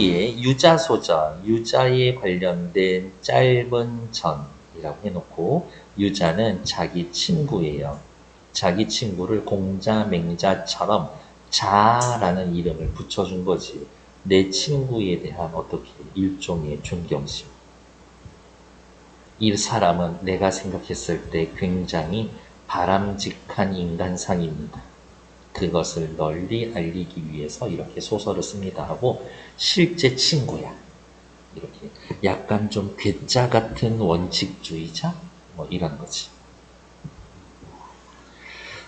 후에 유자소전, 유자에 관련된 짧은 전이라고 해놓고 유자는 자기 친구예요. 자기 친구를 공자, 맹자처럼 자라는 이름을 붙여준 거지. 내 친구에 대한 어떻게 일종의 존경심. 이 사람은 내가 생각했을 때 굉장히 바람직한 인간상입니다. 그것을 널리 알리기 위해서 이렇게 소설을 씁니다 하고 실제 친구야. 이렇게 약간 좀 괴짜 같은 원칙주의자 뭐 이런 거지.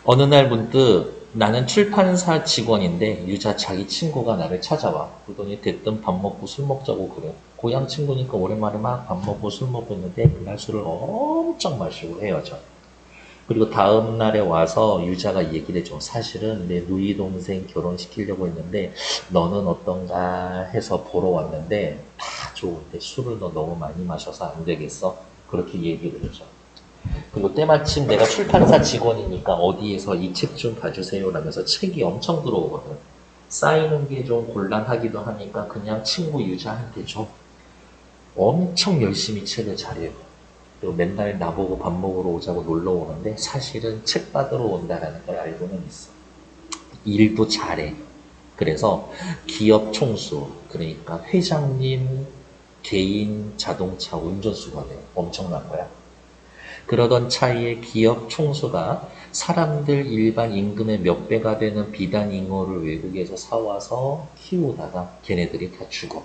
어느 날 문득 나는 출판사 직원인데 유자 자기 친구가 나를 찾아와. 그러더니 대뜸 밥 먹고 술 먹자고 그래. 고향 친구니까 오랜만에 막 밥 먹고 술 먹고 있는데 그날 술을 엄청 마시고 헤어져. 그리고 다음 날에 와서 유자가 얘기를 해줘. 사실은 내 누이 동생 결혼시키려고 했는데 너는 어떤가 해서 보러 왔는데 다 좋은데 술을 너 너무 많이 마셔서 안 되겠어. 그렇게 얘기를 해줘. 그리고 때마침 내가 출판사 직원이니까 어디에서 이 책 좀 봐주세요 라면서 책이 엄청 들어오거든. 쌓이는 게 좀 곤란하기도 하니까 그냥 친구 유자한테 줘. 엄청 열심히 책을 잘 읽어. 그리고 맨날 나보고 밥 먹으러 오자고 놀러 오는데 사실은 책 받으러 온다라는 걸 알고는 있어. 일도 잘해. 그래서 기업 총수, 그러니까 회장님 개인 자동차 운전수가 돼. 엄청난 거야. 그러던 차이에 기업 총수가 사람들 일반 임금의 몇 배가 되는 비단 잉어를 외국에서 사와서 키우다가 걔네들이 다 죽어.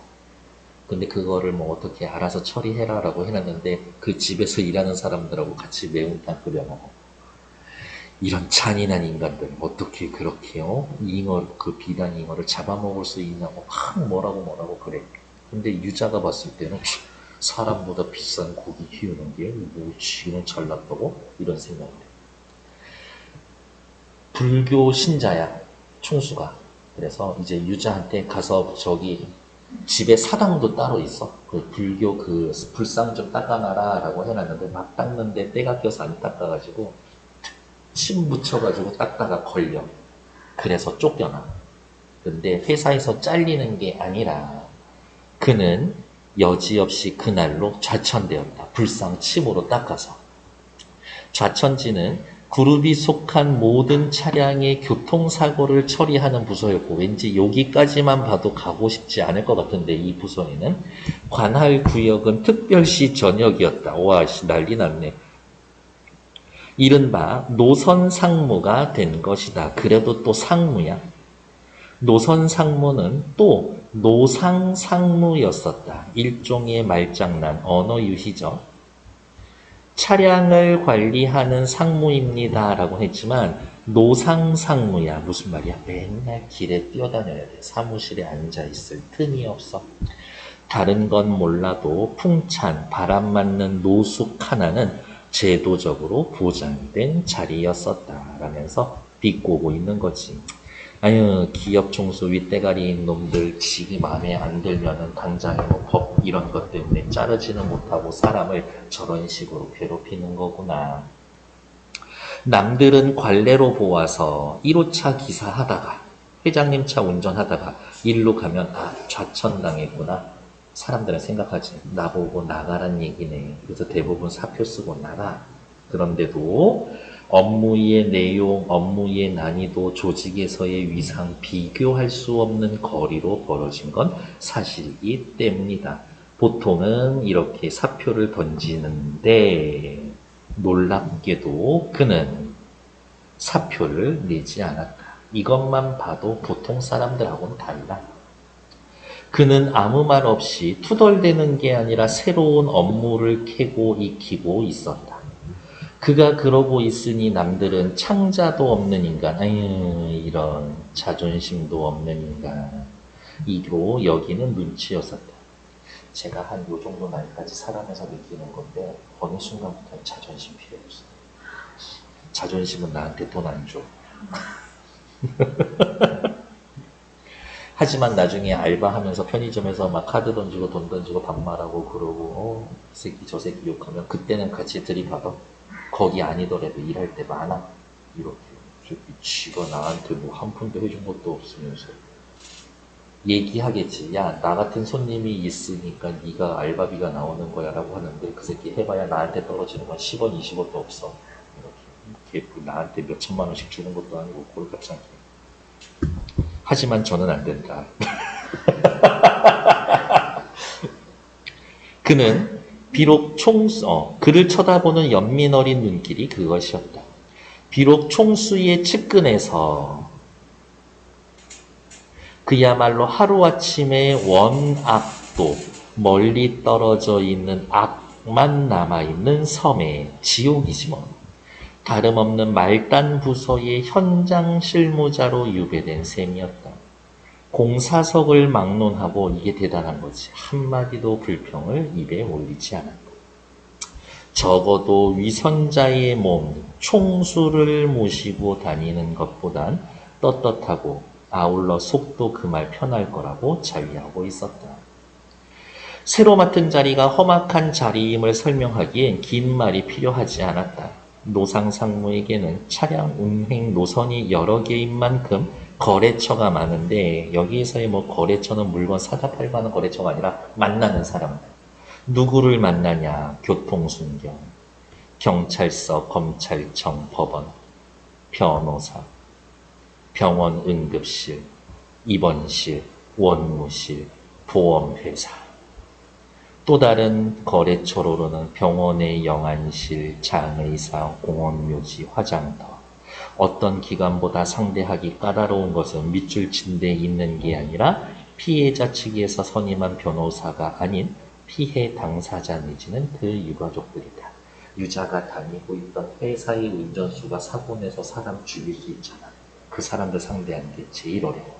근데 그거를 뭐 어떻게 알아서 처리해라 라고 해놨는데 그 집에서 일하는 사람들하고 같이 매운탕 끓여 먹어. 이런 잔인한 인간들 어떻게 그렇게요? 잉어 그 비단 잉어를 잡아먹을 수 있냐고 막 뭐라고 뭐라고 그래. 근데 유자가 봤을 때는 사람보다 비싼 고기 키우는 게 뭐 지는 잘났다고 이런 생각을 해. 불교 신자야 총수가. 그래서 이제 유자한테 가서 저기 집에 사당도 따로 있어. 그 불교 그 불상 좀 닦아놔라 라고 해놨는데 막 닦는데 때가 껴서 안 닦아가지고 침 묻혀가지고 닦다가 걸려. 그래서 쫓겨나. 근데 회사에서 잘리는 게 아니라 그는 여지없이 그날로 좌천되었다. 불상 침으로 닦아서. 좌천지는 그룹이 속한 모든 차량의 교통사고를 처리하는 부서였고 왠지 여기까지만 봐도 가고 싶지 않을 것 같은데 이 부서에는 관할 구역은 특별시 전역이었다. 와 씨, 난리 났네. 이른바 노선 상무가 된 것이다. 그래도 또 상무야. 노선 상무는 또 노상 상무였었다. 일종의 말장난, 언어 유희죠. 차량을 관리하는 상무입니다. 라고 했지만, 노상 상무야. 무슨 말이야? 맨날 길에 뛰어다녀야 돼. 사무실에 앉아있을 틈이 없어. 다른 건 몰라도 풍찬, 바람 맞는 노숙 하나는 제도적으로 보장된 자리였었다. 라면서 비꼬고 있는 거지. 아유, 기업 총수 윗대가리인 놈들 지기 마음에 안 들면은 당장에 뭐 법 이런 것 때문에 자르지는 못하고 사람을 저런 식으로 괴롭히는 거구나. 남들은 관례로 보아서 1호차 기사 하다가 회장님 차 운전하다가 일로 가면 아 좌천당했구나. 사람들은 생각하지 나보고 나가란 얘기네. 그래서 대부분 사표 쓰고 나가. 그런데도 업무의 내용, 업무의 난이도, 조직에서의 위상, 비교할 수 없는 거리로 벌어진 건 사실이기 때문이다. 보통은 이렇게 사표를 던지는데 놀랍게도 그는 사표를 내지 않았다. 이것만 봐도 보통 사람들하고는 달라. 그는 아무 말 없이 투덜대는 게 아니라 새로운 업무를 캐고 익히고 있었다. 그가 그러고 있으니 남들은 창자도 없는 인간, 아유, 이런 자존심도 없는 인간. 이로 여기는 눈치였었다. 제가 한 요 정도 나이까지 살아면서 느끼는 건데, 어느 순간부터 자존심 필요 없어. 자존심은 나한테 돈 안 줘. 하지만 나중에 알바하면서 편의점에서 막 카드 던지고 돈 던지고 반말하고 그러고, 어, 이 새끼 저 새끼 욕하면 그때는 같이 들이받아. 거기 아니더라도 일할 때 많아. 이렇게. 저기 지가 나한테 뭐 한 푼도 해준 것도 없으면서. 얘기하겠지. 야, 나 같은 손님이 있으니까 네가 알바비가 나오는 거야 라고 하는데 그 새끼 해봐야 나한테 떨어지는 건 10원, 20원도 없어. 이렇게 걔 나한테 몇 천만 원씩 주는 것도 아니고 꼴값 않게. 하지만 저는 안 된다. 그는 비록 총, 어, 그를 쳐다보는 연민 어린 눈길이 그것이었다. 비록 총수의 측근에서 그야말로 하루아침에 원악도 멀리 떨어져 있는 악만 남아있는 섬의 지옥이지 뭐. 다름없는 말단 부서의 현장 실무자로 유배된 셈이었다. 공사석을 막론하고 이게 대단한 거지. 한마디도 불평을 입에 올리지 않았다. 적어도 위선자의 몸, 총수를 모시고 다니는 것보단 떳떳하고 아울러 속도 그말 편할 거라고 자위하고 있었다. 새로 맡은 자리가 험악한 자리임을 설명하기엔 긴 말이 필요하지 않았다. 노상 상무에게는 차량 운행 노선이 여러 개인 만큼 거래처가 많은데 여기에서의 뭐 거래처는 물건 사다 팔고 하는 거래처가 아니라 만나는 사람들. 누구를 만나냐? 교통순경, 경찰서, 검찰청, 법원, 변호사, 병원 응급실, 입원실, 원무실, 보험회사. 또 다른 거래처로는 병원의 영안실, 장의사, 공원묘지, 화장터. 어떤 기관보다 상대하기 까다로운 것은 밑줄 친데 있는 게 아니라 피해자 측에서 선임한 변호사가 아닌 피해 당사자 내지는 그 유가족들이다. 유자가 다니고 있던 회사의 운전수가 사고 내서 사람 죽일 수 있잖아. 그 사람들 상대하는 게 제일 어려워.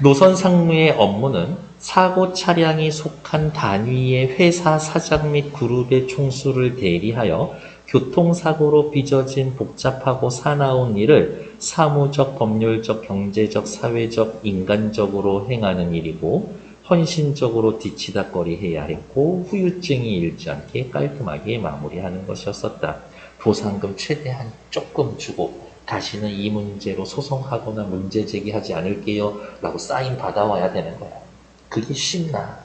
노선 상무의 업무는 사고 차량이 속한 단위의 회사 사장 및 그룹의 총수를 대리하여 교통사고로 빚어진 복잡하고 사나운 일을 사무적, 법률적, 경제적, 사회적, 인간적으로 행하는 일이고 헌신적으로 뒤치다거리 해야 했고 후유증이 일지 않게 깔끔하게 마무리하는 것이었었다. 보상금 최대한 조금 주고 다시는 이 문제로 소송하거나 문제 제기하지 않을게요 라고 사인 받아와야 되는 거야. 그게 쉽나?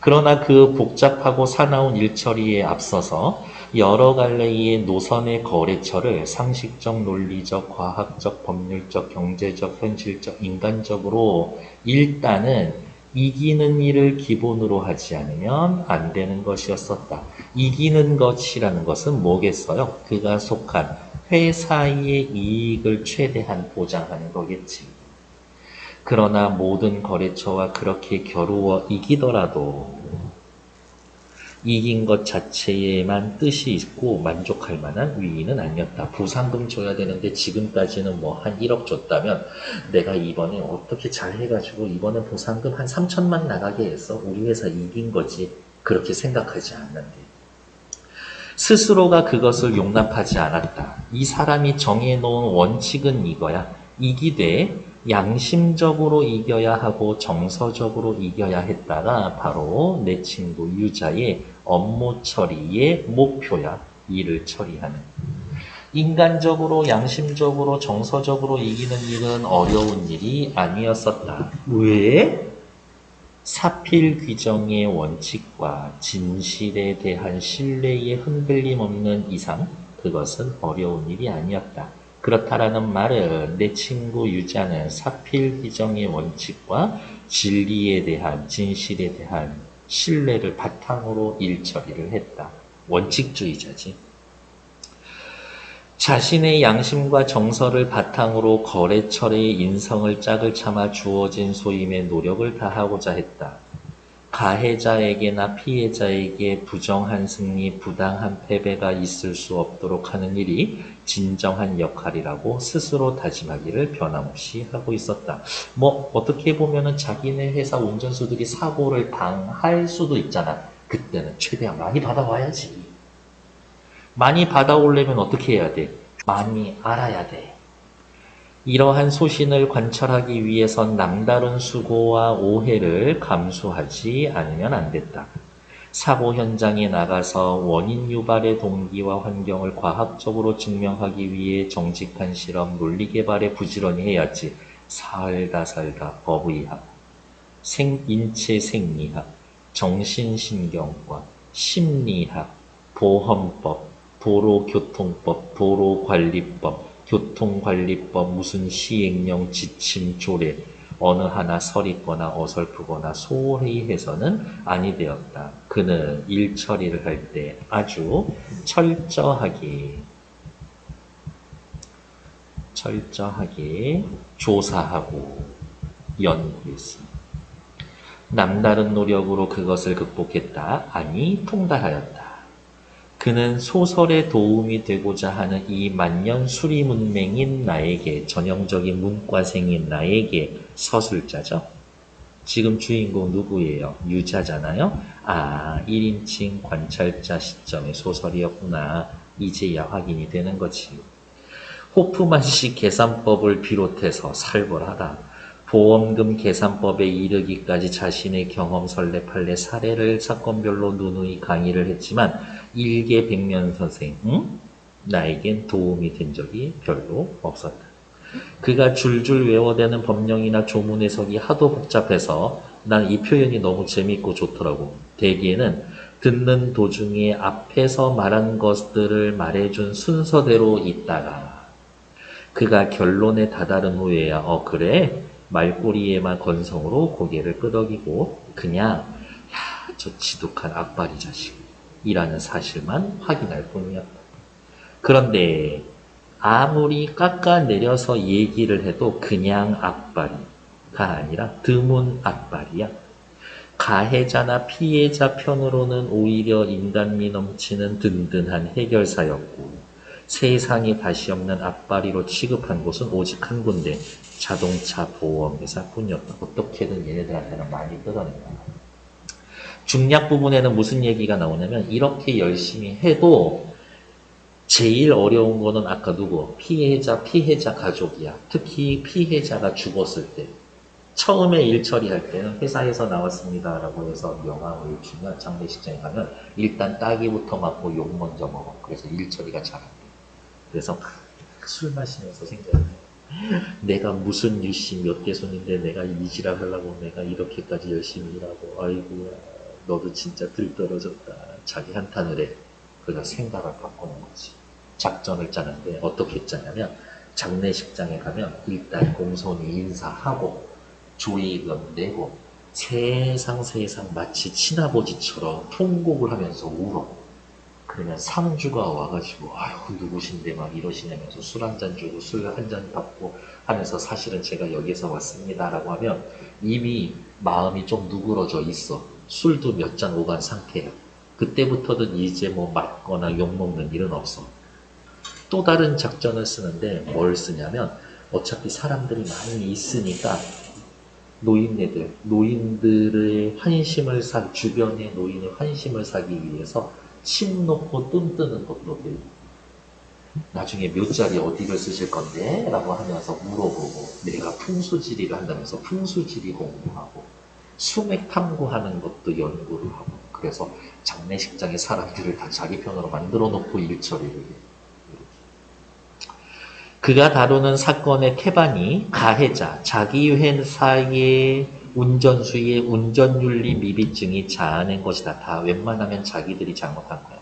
그러나 그 복잡하고 사나운 일처리에 앞서서 여러 갈래의 노선의 거래처를 상식적, 논리적, 과학적, 법률적, 경제적, 현실적, 인간적으로 일단은 이기는 일을 기본으로 하지 않으면 안 되는 것이었었다. 이기는 것이라는 것은 뭐겠어요? 그가 속한 회사의 이익을 최대한 보장하는 거겠지. 그러나 모든 거래처와 그렇게 겨루어 이기더라도 이긴 것 자체에만 뜻이 있고 만족할 만한 위인은 아니었다. 보상금 줘야 되는데 지금까지는 뭐 한 1억 줬다면 내가 이번에 어떻게 잘 해가지고 이번에 보상금 한 3천만 나가게 해서 우리 회사 이긴 거지. 그렇게 생각하지 않는데. 스스로가 그것을 용납하지 않았다. 이 사람이 정해놓은 원칙은 이거야. 이기되 양심적으로 이겨야 하고 정서적으로 이겨야 했다가 바로 내 친구 유자의 업무 처리의 목표야. 일을 처리하는. 인간적으로, 양심적으로, 정서적으로 이기는 일은 어려운 일이 아니었었다. 왜? 사필 규정의 원칙과 진실에 대한 신뢰에 흔들림 없는 이상 그것은 어려운 일이 아니었다. 그렇다라는 말은 내 친구 유자는 사필 규정의 원칙과 진리에 대한 진실에 대한 신뢰를 바탕으로 일 처리를 했다. 원칙주의자지. 자신의 양심과 정서를 바탕으로 거래처의 인성을 짝을 참아 주어진 소임에 노력을 다하고자 했다. 가해자에게나 피해자에게 부정한 승리, 부당한 패배가 있을 수 없도록 하는 일이 진정한 역할이라고 스스로 다짐하기를 변함없이 하고 있었다. 뭐 어떻게 보면은 자기네 회사 운전수들이 사고를 당할 수도 있잖아. 그때는 최대한 많이 받아와야지. 많이 받아오려면 어떻게 해야 돼? 많이 알아야 돼. 이러한 소신을 관철하기 위해선 남다른 수고와 오해를 감수하지 않으면 안 됐다. 사고 현장에 나가서 원인 유발의 동기와 환경을 과학적으로 증명하기 위해 정직한 실험, 논리 개발에 부지런히 해야지. 살다 살다 법의학, 생, 인체 생리학, 정신신경과, 심리학, 보험법, 도로교통법, 도로관리법, 교통관리법, 무슨 시행령, 지침, 조례, 어느 하나 서리거나 어설프거나 소홀히 해서는 아니 되었다. 그는 일 처리를 할 때 아주 철저하게 철저하게 조사하고 연구했어. 남다른 노력으로 그것을 극복했다. 아니, 통달하였다. 그는 소설에 도움이 되고자 하는 이 만년 수리문맹인 나에게, 전형적인 문과생인 나에게 서술자죠. 지금 주인공 누구예요? 유자잖아요? 아, 1인칭 관찰자 시점의 소설이었구나. 이제야 확인이 되는 거지. 호프만식 계산법을 비롯해서 살벌하다. 보험금 계산법에 이르기까지 자신의 경험 설레팔레 사례를 사건별로 누누이 강의를 했지만 일개 백면 선생, 응? 나에겐 도움이 된 적이 별로 없었다. 그가 줄줄 외워대는 법령이나 조문 해석이 하도 복잡해서 난 이 표현이 너무 재밌고 좋더라고. 대기에는 듣는 도중에 앞에서 말한 것들을 말해준 순서대로 있다가 그가 결론에 다다른 후에야 어 그래 말꼬리에만 건성으로 고개를 끄덕이고 그냥 야 저 지독한 악바리 자식이라는 사실만 확인할 뿐이었다. 그런데 아무리 깎아내려서 얘기를 해도 그냥 악바리가 아니라 드문 악바리야. 가해자나 피해자 편으로는 오히려 인간미 넘치는 든든한 해결사였고 세상에 다시 없는 앞바리로 취급한 곳은 오직 한 군데 자동차 보험회사뿐이었다. 어떻게든 얘네들한테는 많이 뜯어낸다. 중략 부분에는 무슨 얘기가 나오냐면 이렇게 열심히 해도 제일 어려운 거는 아까 누구? 피해자, 피해자 가족이야. 특히 피해자가 죽었을 때. 처음에 일 처리할 때는 회사에서 나왔습니다 라고 해서 명함을 주면 장례식장에 가면 일단 따기부터 맞고 욕 먼저 먹어. 그래서 일 처리가 잘 안 돼. 그래서 술 마시면서 생각해. 내가 무슨 유씨 몇 개 손인데 내가 이지랄 하려고 내가 이렇게까지 열심히 일하고 아이고야 너도 진짜 들떨어졌다. 자기 한탄을 해. 그래서 생각을 바꾸는 거지. 작전을 짜는데 어떻게 짜냐면 장례식장에 가면 일단 공손히 인사하고 조의금 내고 세상 세상 마치 친아버지처럼 통곡을 하면서 울어. 그러면 상주가 와가지고 아유 누구신데 막 이러시냐면서 술 한 잔 주고 술 한 잔 받고 하면서 사실은 제가 여기서 왔습니다라고 하면 이미 마음이 좀 누그러져 있어. 술도 몇 잔 오간 상태야. 그때부터는 이제 뭐 맞거나 욕먹는 일은 없어. 또 다른 작전을 쓰는데 뭘 쓰냐면 어차피 사람들이 많이 있으니까 노인네들, 노인들의 환심을 사, 주변의 노인의 환심을 사기 위해서 침 놓고 뜸 뜨는 것도. 나중에 몇 자리 어디를 쓰실 건데? 라고 하면서 물어보고 내가 풍수지리를 한다면서 풍수지리 공부하고 수맥 탐구하는 것도 연구를 하고 그래서 장례식장의 사람들을 다 자기 편으로 만들어 놓고 일처리를 해요. 그가 다루는 사건의 태반이 가해자, 자기 회사의 운전수의 운전윤리 미비증이 자아낸 것이다. 다 웬만하면 자기들이 잘못한 거야.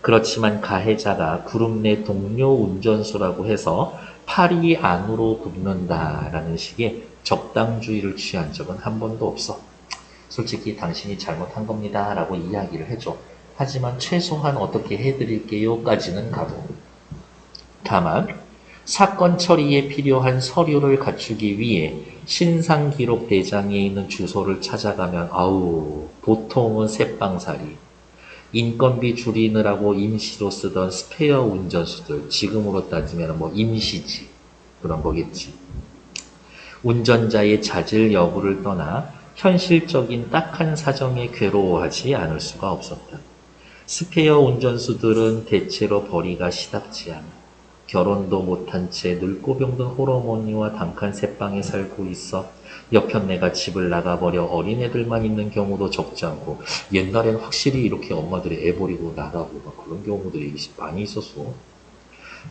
그렇지만 가해자가 그룹 내 동료 운전수라고 해서 팔이 안으로 굽는다라는 식의 적당주의를 취한 적은 한 번도 없어. 솔직히 당신이 잘못한 겁니다. 라고 이야기를 해줘. 하지만 최소한 어떻게 해드릴게요. 까지는 가도. 다만, 사건 처리에 필요한 서류를 갖추기 위해 신상 기록 대장에 있는 주소를 찾아가면 아우 보통은 새빵살이 인건비 줄이느라고 임시로 쓰던 스페어 운전수들 지금으로 따지면 뭐 임시지 그런 거겠지 운전자의 자질 여부를 떠나 현실적인 딱한 사정에 괴로워하지 않을 수가 없었다. 스페어 운전수들은 대체로 벌이가 시답지 않아. 결혼도 못한 채 늙고 병든 호러머니와 단칸 새방에 살고 있어 옆편네가 집을 나가버려 어린애들만 있는 경우도 적지 않고 옛날엔 확실히 이렇게 엄마들이 애 버리고 나가고 막 그런 경우들이 많이 있었어.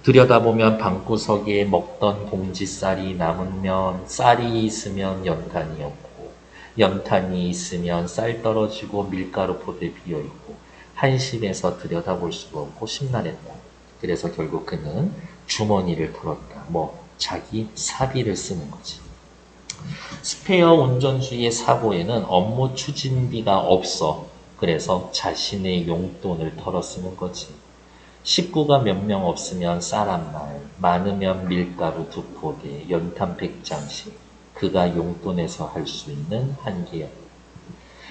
들여다보면 방구석에 먹던 공지쌀이 남으면 쌀이 있으면 연탄이 없고 연탄이 있으면 쌀 떨어지고 밀가루 포대 비어 있고 한심해서 들여다볼 수가 없고 심란했다. 그래서 결국 그는 주머니를 털었다. 뭐 자기 사비를 쓰는 거지. 스페어 운전주의 사고에는 업무 추진비가 없어. 그래서 자신의 용돈을 털어 쓰는 거지. 식구가 몇 명 없으면 쌀 한 말, 많으면 밀가루 두 포대, 연탄 백 장씩. 그가 용돈에서 할 수 있는 한계였다.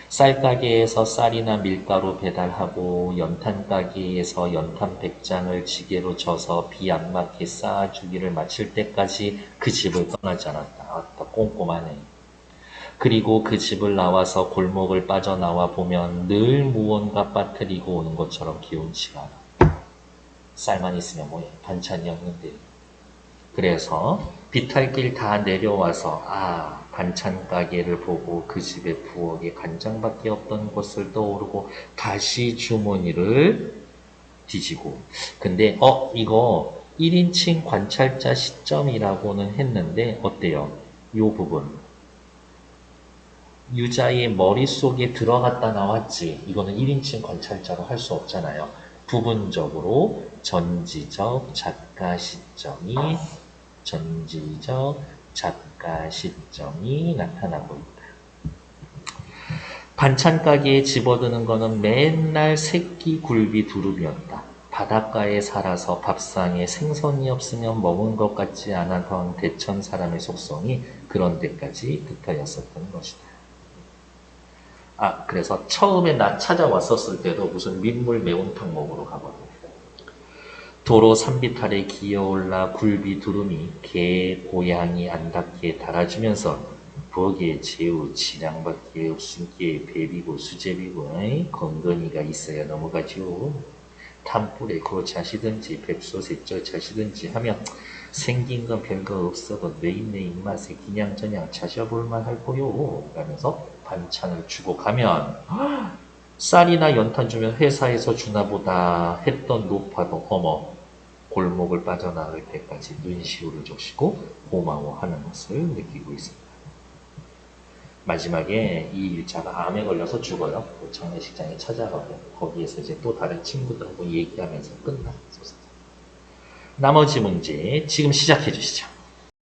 쌀 가게에서 쌀이나 밀가루 배달하고 연탄 가게에서 연탄 백장을 지게로 져서 비 안 맞게 쌓아주기를 마칠 때까지 그 집을 떠나지 않았다. 아따 꼼꼼하네. 그리고 그 집을 나와서 골목을 빠져나와 보면 늘 무언가 빠뜨리고 오는 것처럼 기운치가 않아. 쌀만 있으면 뭐해 반찬이 없는데. 그래서 비탈길 다 내려와서 아 반찬 가게를 보고 그 집에 부엌에 간장밖에 없던 것을 떠오르고 다시 주머니를 뒤지고 근데 어 이거 1인칭 관찰자 시점이라고는 했는데 어때요? 요 부분. 유자의 머릿속에 들어갔다 나왔지. 이거는 1인칭 관찰자로 할 수 없잖아요. 부분적으로 전지적 작가 시점이 전지적 작가 시점이 나타나고 있다. 반찬 가게에 집어드는 거는 맨날 새끼 굴비 두릅이었다. 바닷가에 살아서 밥상에 생선이 없으면 먹은 것 같지 않았던 대천 사람의 속성이 그런 데까지 붙어있었던 것이다. 아, 그래서 처음에 나 찾아왔었을 때도 무슨 민물 매운탕 먹으러 가거든. 도로 산비탈에 기어올라 굴비 두rum이 개, 고양이 안닿게 달아주면서 부엌에 지량밖에 없은 게 베비고 수제비고 에이? 건건이가 있어야 넘어가죠. 탄불에 고 자시든지 뵙소세 쪄 자시든지 하면 생긴 건 별거 없어도 내 입내 입맛에 그냥저냥 자셔볼만 할 거요. 라면서 반찬을 주고 가면 쌀이나 연탄 주면 회사에서 주나 보다 했던 노파도 어머 골목을 빠져나갈 때까지 눈시울을 적시고 고마워하는 것을 느끼고 있습니다. 마지막에 이 일자가 암에 걸려서 죽어요. 그 장례식장에 찾아가고 거기에서 이제 또 다른 친구들하고 얘기하면서 끝나. 나머지 문제 지금 시작해 주시죠.